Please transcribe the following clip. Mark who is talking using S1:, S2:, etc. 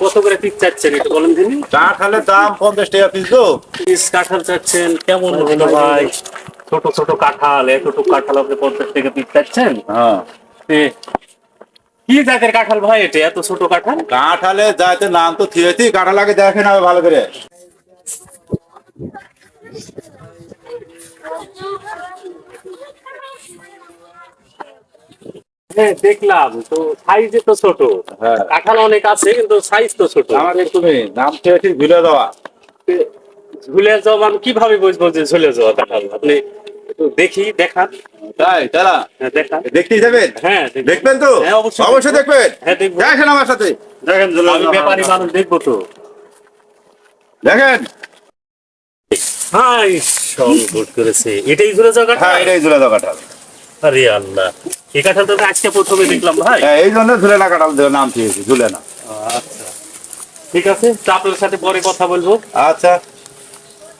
S1: কত করে পিস চাচ্ছেন একটু বলেন দিন
S2: কাঁঠালের দাম পঞ্চাশ টাকা পিস তো।
S1: পিস কাঁঠাল চাচ্ছেন কেমন হলো ভাই? ছোট ছোট কাঁঠাল এতটুকু কাঁঠাল আপনি পঞ্চাশ টাকা পিস চাচ্ছেন?
S2: হ্যাঁ।
S1: কি? জাতের কাঁঠাল ভাই এটা এত ছোট কাঁঠাল?
S2: কাঁঠালে যাইতে নাম তো থিয়েছি কাঁঠাল আগে দেখে না ভালো করে।
S1: হ্যাঁ দেখলাম তো সাইজে তো ছোট।
S2: হ্যাঁ।
S1: কাঁঠাল অনেক আছে কিন্তু সাইজ তো ছোট।
S2: আমার তুমি নাম ঝুলে দেওয়া
S1: ঝুলে যাওয়া আমি কীভাবে বুঝব যে ঝুলে যাওয়া কাঁঠাল? আপনি দেখি দেখান।
S2: তাই তারা
S1: হ্যাঁ দেখান।
S2: দেখতেই যাবেন?
S1: হ্যাঁ
S2: দেখবেন তো?
S1: অবশ্যই
S2: দেখবেন।
S1: হ্যাঁ দেখব।
S2: দেখেন আমার সাথে। দেখেন
S1: আমি ব্যাপারী মানুষ দেখব তো।
S2: দেখেন।
S1: হাই করেছে। এটাই ঝুলে যাওয়া কাঁঠাল?
S2: হ্যাঁ এটাই ঝুলে দেওয়া কাঁঠাল।
S1: আরে আল্লাহ। এই তো আজকে প্রথমে দেখলাম ভাই।
S2: হ্যাঁ এই জন্য কাঁঠাল নাম
S1: আচ্ছা। ঠিক আছে তো আপনার সাথে পরে কথা বলব।
S2: আচ্ছা।